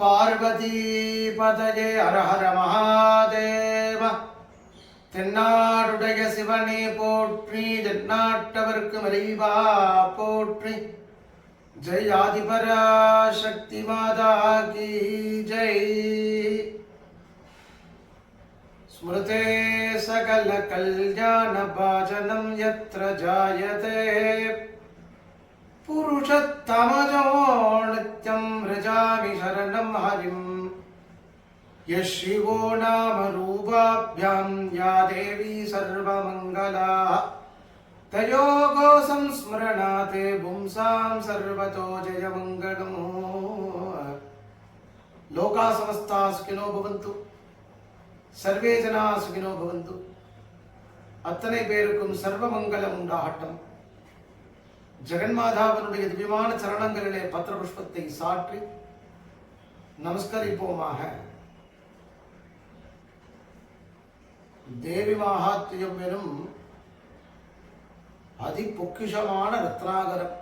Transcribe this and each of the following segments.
பார்வதீபதயே அரஹர மகாதேவ. தென்னாடுடைய சிவனே போற்றி தென்னாட்டவர்க்கு மறைவா போற்றி. ஜெய் ஆதிபரா சக்தி மாதா கி ஜெய். ஸ்மிருதே சகல கல்யாண பாஜனம் யத்ர ஜாயதே. పురుషత్తమజమో నిత్యం వ్రజామి శరణం హరిం యశివో నామ రూపాభ్యాం యా దేవి సర్వమంగళా తయోగో సంస్మరణాతే పుంసాం సర్వతో జయమంగళము లోకా సమస్తా సుఖినో భవంతు సర్వే జనా సుఖినో భవంతు அத்தனை பேருக்கும் சர்வமங்கலம் உண்டாகட்டும் ஜெகன்மாதாவினுடைய திவ்யமான சரணங்களிலே பத்திர புஷ்பத்தை சாற்றி நமஸ்கரிப்போமாக. தேவி மகாத்மியம் எனும் அதி பொக்கிஷமான ரத்னாகரம்.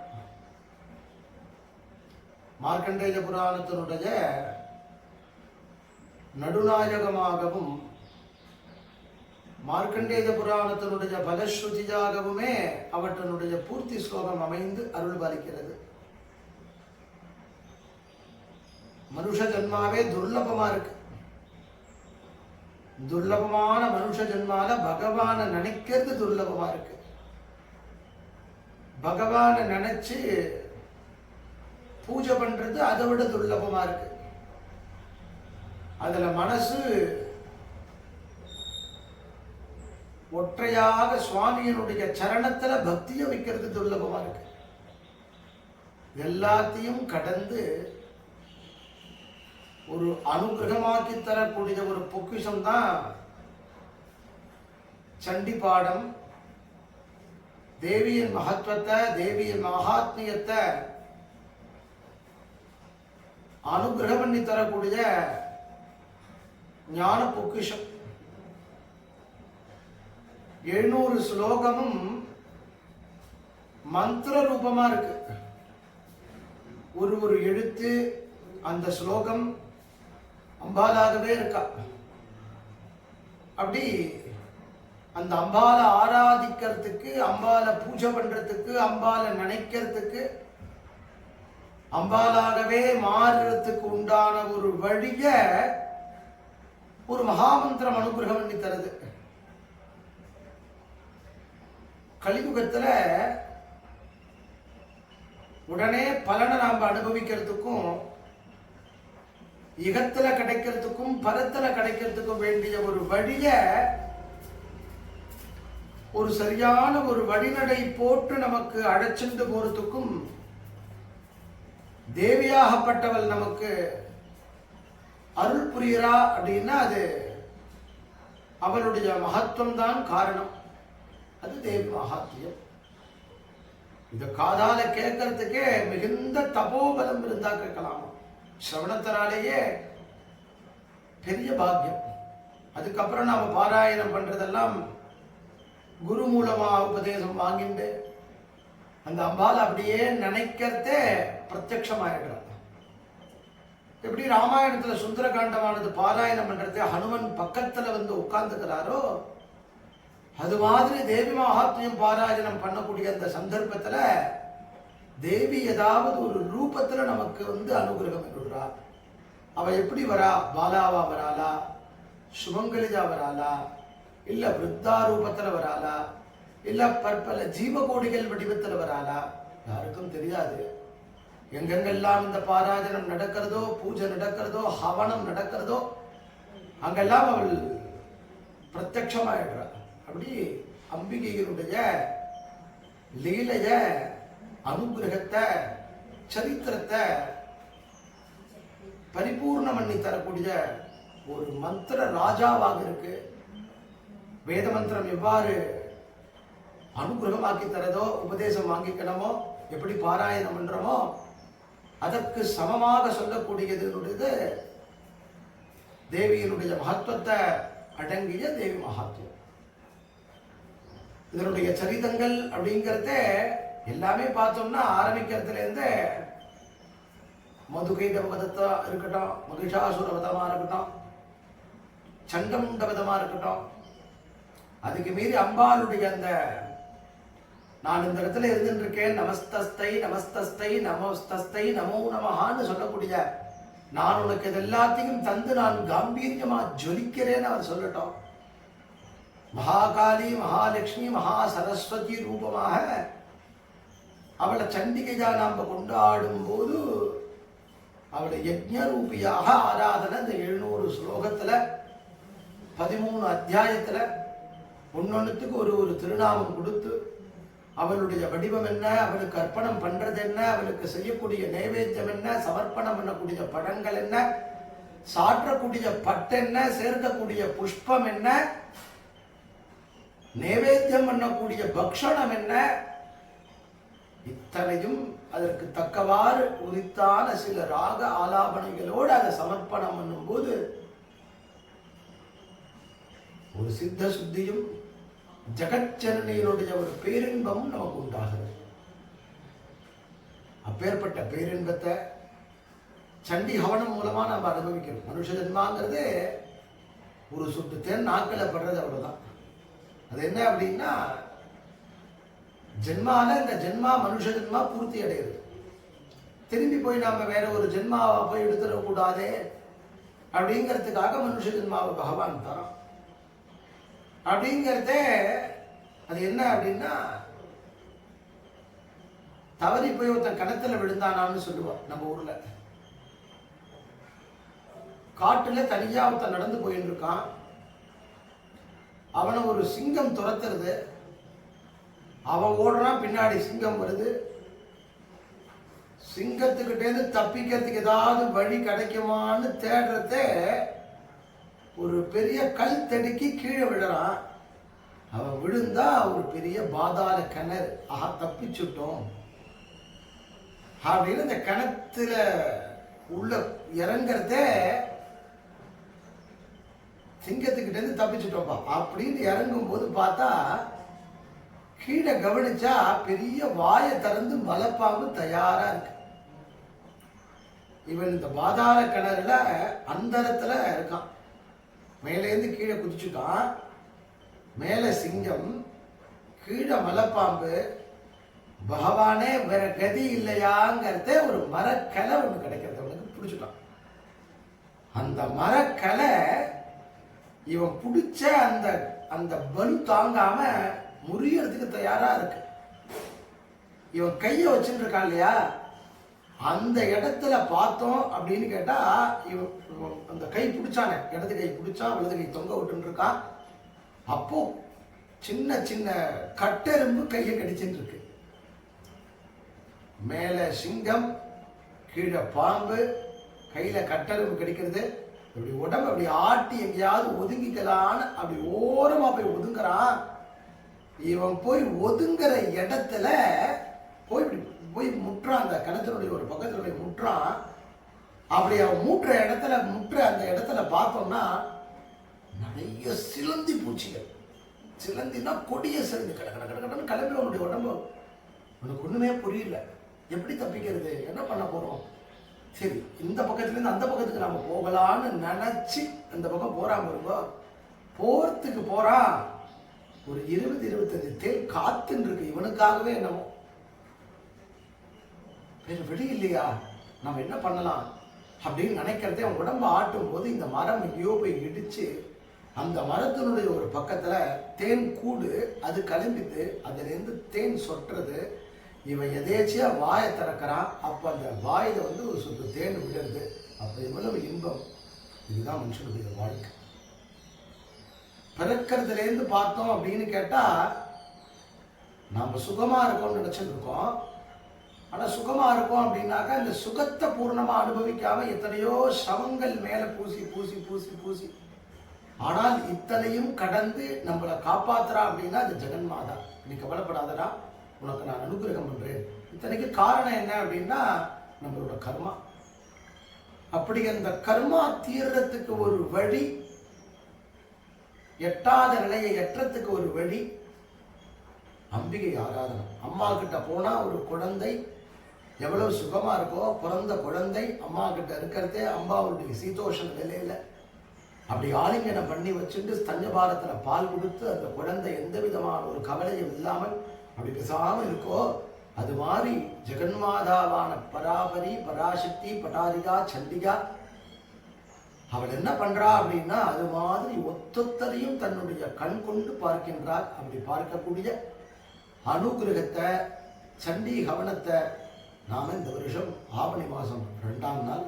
மார்க்கண்டேய புராணத்தினுடைய நடுநாயகமாகவும் மார்க்கண்டேய புராணத்தினுடைய பலஸ்ருதியாகவுமே அவற்றினுடைய பூர்த்தி ஸ்லோகம் அமைந்து அருள் பாலிக்கிறது மனுஷ ஜன்மாவே துர்லபமா இருக்கு. துர்லபமான மனுஷ ஜன்மால பகவானை நினைக்கிறது துர்லபமா இருக்கு. பகவானை நினைச்சு பூஜை பண்றது அதை விட துர்லபமா இருக்கு. அதுல மனசு ஒற்றையாக சுவாமியினுடைய சரணத்துல பக்தியை வைக்கிறது துர்லபமா இருக்கு. எல்லாத்தையும் கடந்து ஒரு அனுகிரகமாக்கி தரக்கூடிய ஒரு பொக்கிஷம் தான் சண்டி பாடம் தேவியின் மகத்துவத்தை தேவியின் மகாத்மியத்தை அனுகிரகம் பண்ணி தரக்கூடிய ஞான பொக்கிஷம். எழுநூறு ஸ்லோகமும் மந்திர ரூபமா இருக்கு. ஒரு ஒரு எழுத்து அந்த ஸ்லோகம் அம்பாலாகவே இருக்கா. அப்படி அந்த அம்பாலை ஆராதிக்கிறதுக்கு அம்பாலை பூஜை பண்றதுக்கு அம்பாலை நினைக்கிறதுக்கு அம்பாலாகவே மாறுறதுக்கு உண்டான ஒரு வழிய ஒரு மகாமந்திரம் அனுகிரகம் பண்ணி தருது. கலிமுகத்தில் உடனே பலனை நாம் அனுபவிக்கிறதுக்கும் இகத்தில் கிடைக்கிறதுக்கும் பதத்தில் கிடைக்கிறதுக்கும் வேண்டிய ஒரு வழிய ஒரு சரியான ஒரு வழிநடை போட்டு நமக்கு அழைச்சிட்டு போறதுக்கும் தேவியாகப்பட்டவள் நமக்கு அருள் புரிகிறா அப்படின்னா அது அவளுடைய மகத்துவம் தான் காரணம். அது தேவ் மகாத்தியம் இந்த காதால கேட்கறதுக்கே மிகுந்த தபோபலம் இருந்தா கேட்கலாமா. சிரவணத்தினாலேயே பெரிய பாக்கியம். அதுக்கப்புறம் நாம பாராயணம் பண்றதெல்லாம் குரு மூலமா உபதேசம் வாங்கிட்டு அந்த அம்பால் அப்படியே நினைக்கிறதே பிரத்யட்சமாயிடுறாங்க எப்படி ராமாயணத்துல சுந்தரகாண்டமானது பாராயணம் பண்றது ஹனுமன் பக்கத்துல வந்து உட்கார்ந்துக்கிறாரோ அது மாதிரி தேவி மகாத்மியம் பாராயணம் பண்ணக்கூடிய அந்த சந்தர்ப்பத்தில் தேவி ஏதாவது ஒரு ரூபத்தில் நமக்கு வந்து அனுகிரகம் பண்ணுறா அவள் எப்படி வரா? பாலாவா வராளா? சுமங்கலிஜா வராளா? இல்லை விருத்தா ரூபத்தில் வராளா? இல்லை பற்பல ஜீவகோடிகள் வடிவத்தில் வராளா? யாருக்கும் தெரியாது. எங்கெங்கெல்லாம் இந்த பாராஜனம் நடக்கிறதோ பூஜை நடக்கிறதோ ஹவனம் நடக்கிறதோ அங்கெல்லாம் அவள் பிரத்யட்சமாயிடுறாள் அப்படி அம்பிகையினுடைய லீலைய அனுகிரகத்தை சரித்திரத்தை பரிபூர்ணம் பண்ணி தரக்கூடிய ஒரு மந்திர ராஜாவாக இருக்கு. வேத மந்திரம் எவ்வாறு அனுகிரகமாக்கி தரதோ உபதேசம் வாங்கிக்கணுமோ எப்படி பாராயணம் பண்றோமோ அதற்கு சமமாக சொல்லக்கூடியது தேவியினுடைய மகத்துவத்தை அடங்கிய தேவி மகாத்துவம். இதனுடைய சரிதங்கள் அப்படிங்கிறத எல்லாமே பார்த்தோம்னா ஆரம்பிக்கிறதுலேருந்து இருந்து வதத்தா இருக்கட்டும் மகிஷாசுர வதமா இருக்கட்டும் சண்டமுண்ட வதமா இருக்கட்டும். அதுக்கு மீறி அம்பாளுடைய அந்த நான் இந்த இடத்துல இருந்துருக்கேன் நமஸ்தஸ்தை நமஸ்தஸ்தை நமஸ்தஸ்தை நமோ நமஹான்னு சொல்லக்கூடிய நான் உனக்கு இது எல்லாத்தையும் தந்து நான் காம்பீரியமாக ஜொலிக்கிறேன்னு அவர் சொல்லட்டும். மகாகாளி மகாலட்சுமி மகா சரஸ்வதி ரூபமாக அவளை சண்டிகையா நாம் கொண்டாடும் போது அவளை யஜ்ஞ ரூபியாக ஆராதனை இந்த எழுநூறு ஸ்லோகத்துல பதிமூணு அத்தியாயத்துல ஒன்னொன்னுத்துக்கு ஒரு ஒரு திருநாமம் கொடுத்து அவளுடைய வடிவம் என்ன அவளுக்கு அர்ப்பணம் பண்றது என்ன அவளுக்கு செய்யக்கூடிய நைவேத்தியம் என்ன சமர்ப்பணம் பண்ணக்கூடிய படங்கள் என்ன சாற்றக்கூடிய பட்டென்ன சேர்க்கக்கூடிய புஷ்பம் என்ன நைவேத்தியம் பண்ணக்கூடிய பக்ஷணம் என்ன? இத்தனையும் அதற்கு தக்கவாறு உரித்தான சில ராக ஆலாபனைகளோடு அதை சமர்ப்பணம் பண்ணும்போது ஒரு சித்த சுத்தியும் ஜெகச்சரணியினுடைய ஒரு பேரின்பமும் நமக்கு உண்டாகிறது அப்பேற்பட்ட பேரின்பத்தை சண்டி ஹவனம் மூலமாக நம்ம அனுபவிக்கிறோம். மனுஷ ஜென்மாங்கிறது ஒரு சுட்டு தேன் நாக்கில் படுறது அவ்வளோதான் அது என்ன அப்படின்னா ஜென்மால இந்த ஜென்மா மனுஷ ஜென்மா பூர்த்தி அடையிறது திரும்பி போய் நாம வேற ஒரு ஜென்மாவை போய் எடுத்துடக்கூடாதே அப்படிங்கிறதுக்காக மனுஷ ஜென்மாவை பகவான் தரோம் அப்படிங்கிறதே அது என்ன அப்படின்னா தவறி போய் ஒருத்தன் கிணத்துல விழுந்தானான்னு சொல்லுவான் நம்ம ஊர்ல. காட்டுல தனியா ஒருத்தன் நடந்து போயின்னு இருக்கான். அவனை ஒரு சிங்கம் துரத்துறது. அவன் ஓடுறான் பின்னாடி சிங்கம் வருது. சிங்கத்துக்கிட்டேருந்து தப்பிக்கிறதுக்கு ஏதாவது வழி கிடைக்குமான்னு தேடுறதே ஒரு பெரிய கல் தடுக்கி கீழே விழுறான். அவன் விழுந்தா ஒரு பெரிய பாதாள கிணறு. ஆஹா தப்பிச்சுட்டோம். அப்படின்னு அந்த கிணத்துல உள்ள இறங்குறதே சிங்கத்துக்கிட்ட இருந்து அப்படின்னு இறங்கும் போது பார்த்தா கீழே கவனிச்சா பெரிய வாயை திறந்து மலைப்பாம்பு தயாரா இருக்கு. இவன் இந்த பாதாள கிணறுல அந்தரத்துல இருக்கான். மேலேருந்து கீழே குதிச்சுட்டான். மேலே சிங்கம் கீழே மலைப்பாம்பு பகவானே வேற கதி இல்லையாங்கிறதே ஒரு மரக்கலை ஒன்று கிடைக்கிறது அவனுக்கு பிடிச்சிட்டான். அந்த மரக்கலை இவன் பிடிச்ச அந்த அந்த பலு தாங்காம முறியறதுக்கு தயாரா இருக்கு. இவன் கையை வச்சுட்டு இருக்கான் இல்லையா? அந்த இடத்துல பார்த்தோம் அப்படின்னு கேட்டா இவன் இவன் அந்த கை பிடிச்சானே. இடது கை பிடிச்சா வலது கை தொங்க விட்டுன்னு இருக்கான் அப்போ சின்ன சின்ன கட்டெரும்பு கையை கடிச்சுட்டு இருக்கு மேல சிங்கம் கீழே பாம்பு கையில கட்டெரும்பு கடிக்கிறது. இப்படி உடம்பு அப்படி ஆட்டி எங்கேயாவது ஒதுங்கிக்கலான்னு அப்படி ஓரமாக போய் ஒதுங்குறான். இவன் போய் ஒதுங்குற இடத்துல போய் இப்படி போய் முட்டுறான். அந்த கிணத்தினுடைய ஒரு பக்கத்தில் போய் முட்டுறான். அப்படி அவன் மூட்டுற இடத்துல முட்டுற அந்த இடத்துல பார்த்தோம்னா நிறைய சிலந்தி பூச்சிகள். சிலந்தினா கொடிய சிலந்தி. கட கட கட கடன்னு கிளம்பி அவனுடைய உடம்பு. உனக்கு ஒன்றுமே புரியல. எப்படி தப்பிக்கிறது? என்ன பண்ண போகிறோம் சரி இந்த பக்கத்துலேருந்து அந்த பக்கத்துக்கு நம்ம போகலான்னு நினச்சி அந்த பக்கம் போறாம இருங்கோ போகிறதுக்கு போறான் ஒரு இருபது இருபத்தஞ்சு தேர் காத்துன்னு இருக்கு இவனுக்காகவே என்னமோ. வேறு வழி இல்லையா? நம்ம என்ன பண்ணலாம்? அப்படின்னு நினைக்கிறதே அவன் உடம்ப ஆட்டும் போது இந்த மரம் எங்கேயோ போய் இடித்து அந்த மரத்தினுடைய ஒரு பக்கத்துல தேன் கூடு அது கிளம்பிட்டு அதுல இருந்து தேன் சொட்டுறது இவன் எதேச்சியாக வாயை திறக்கிறான் அப்போ அந்த வாயில் வந்து ஒரு சொட்டு தேன் விடுறது அப்போ இவ்வளவு இன்பம். இதுதான் மனுஷனுடைய வாழ்க்கை. பிறக்கிறதுலேருந்து பார்த்தோம் அப்படின்னு கேட்டால் நாம் சுகமாக இருக்கோம்னு நினைச்சிட்டு இருக்கோம் சுகமாக சுகமா இருக்கோம் அப்படின்னாக்கா இந்த சுகத்தை பூர்ணமாக அனுபவிக்காமல் எத்தனையோ சவங்கள் மேலே பூசி பூசி பூசி பூசி. ஆனால் இத்தனையும் கடந்து நம்மளை காப்பாத்துறா அப்படின்னா அது ஜெகன்மாதா. நீ கவலைப்படாதடா. உனக்கு நான் அனுகிரகம் பண்ணுறேன் இத்தனைக்கு காரணம் என்ன அப்படின்னா நம்மளோட கர்மா. அப்படி அந்த கர்மா தீர்றதுக்கு ஒரு வழி எட்டாத நிலையை எட்டுறதுக்கு ஒரு வழி அம்பிகை ஆராதனை. அம்மா கிட்ட போனா ஒரு குழந்தை எவ்வளவு சுகமா இருக்கோ பிறந்த குழந்தை அம்மா கிட்ட இருக்கிறதே அம்மாவுடைய சீதோஷம் நிலையில. அப்படி ஆலிங்கனம் பண்ணி வச்சுட்டு ஸ்தஞ்சபாரத்துல பால் கொடுத்து அந்த குழந்தை எந்த விதமான ஒரு கவலையும் இல்லாமல் அப்படி பேசாம இருக்கோ அது மாதிரி ஜெகன்மாதாவான பராபரி பராசக்தி பட்டாரிகா சண்டிகா அவள் என்ன பண்றா அப்படின்னா அது மாதிரி ஒத்தொத்தரையும் தன்னுடைய கண் கொண்டு பார்க்கின்றார். அப்படி பார்க்கக்கூடிய அனுகிரகத்தை சண்டி கவனத்தை நாம இந்த வருஷம் ஆவணி மாதம் ரெண்டாம் நாள்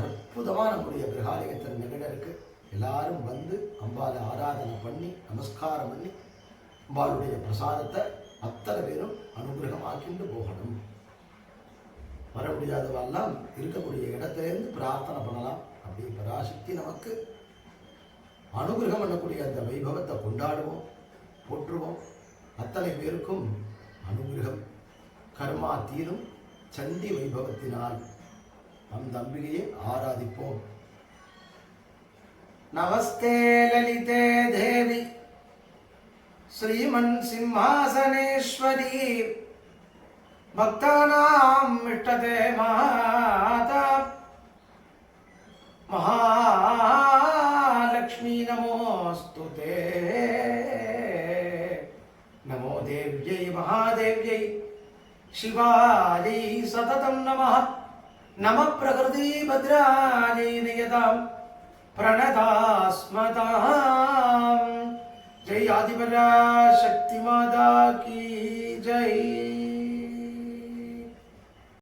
அற்புதமா நம்முடைய கிரகாலயத்தில் நிகழ இருக்கு. எல்லாரும் வந்து அம்பாவை ஆராதனை பண்ணி நமஸ்காரம் பண்ணி அம்பாளுடைய பிரசாதத்தை அத்தனை பேரும் அனுகிரகம் ஆக்கிண்டு போகணும். வர முடியாதவெல்லாம் இருக்கக்கூடிய இடத்திலேருந்து பிரார்த்தனை பண்ணலாம். அப்படி பராசக்தி நமக்கு. அனுகிரகம் பண்ணக்கூடிய அந்த வைபவத்தை கொண்டாடுவோம் போற்றுவோம். அத்தனை பேருக்கும் அனுகிரகம். கர்மா தீரும் சண்டி வைபவத்தினால் அந்த அம்பிகையை ஆராதிப்போம். நமஸ்தே லலிதே தேவி. श्रीमन सिंहासनेश्वरी भक्तानां इष्टते माता। महालक्ष्मी, नमोऽस्तु ते। नमो देव्यै, महादेव्यै। शिवायै, सततं नमः। नमः प्रकृतिभद्रायै नियतां। प्रणतास्मताम् ஜெய் ஆதிபரா சக்தி மாதா கி ஜெய்